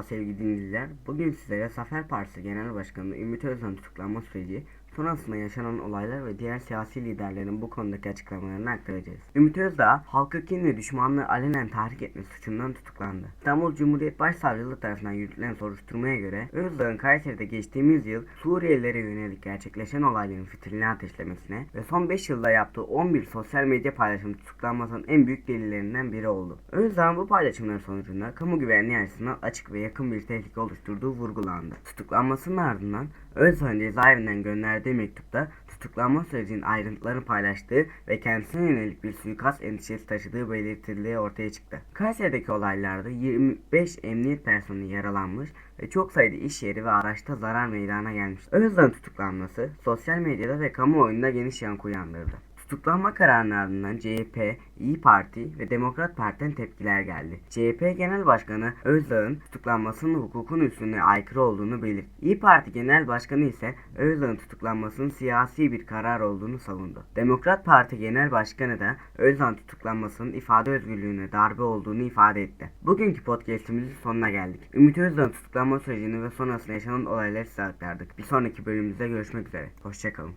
Merhaba sevgili dinleyiciler. Bugün sizlere Zafer Partisi Genel Başkanı Ümit Özdağ'ın tutuklanma süreci, sonrasında yaşanan olaylar ve diğer siyasi liderlerin bu konudaki açıklamalarını aktaracağız. Ümit Özdağ, halkı kin ve düşmanlığı alenen tahrik etme suçundan tutuklandı. İstanbul Cumhuriyet Başsavcılığı tarafından yürütülen soruşturmaya göre Özdağ'ın Kayseri'de geçtiğimiz yıl Suriyelilere yönelik gerçekleşen olayların fitilini ateşlemesine ve son 5 yılda yaptığı 11 sosyal medya paylaşımı tutuklanmasının en büyük delillerinden biri oldu. Özdağ'ın bu paylaşımlar sonucunda kamu güvenliği açısından açık ve yakın bir tehlike oluşturduğu vurgulandı. Tutuklanmasının ardından Özdağ'ın cezaevinden gönderdiği mektupta tutuklanma sürecinin ayrıntılarını paylaştığı ve kendisine yönelik bir suikast endişesi taşıdığı belirtildiği ortaya çıktı. Kayseri'deki olaylarda 25 emniyet personeli yaralanmış ve çok sayıda iş yeri ve araçta zarar meydana gelmiş. Özdağ'ın tutuklanması sosyal medyada ve kamuoyunda geniş yankı uyandırdı. Tutuklanma kararının ardından CHP, İyi Parti ve Demokrat Parti'den tepkiler geldi. CHP Genel Başkanı Özdağ'ın tutuklanmasının hukukun üstüne aykırı olduğunu belirtti. İyi Parti Genel Başkanı ise Özdağ'ın tutuklanmasının siyasi bir karar olduğunu savundu. Demokrat Parti Genel Başkanı da Özdağ'ın tutuklanmasının ifade özgürlüğüne darbe olduğunu ifade etti. Bugünkü podcastimizin sonuna geldik. Ümit Özdağ'ın tutuklanma sürecini ve sonrasında yaşanan olayları size aktardık. Bir sonraki bölümümüzde görüşmek üzere. Hoşçakalın.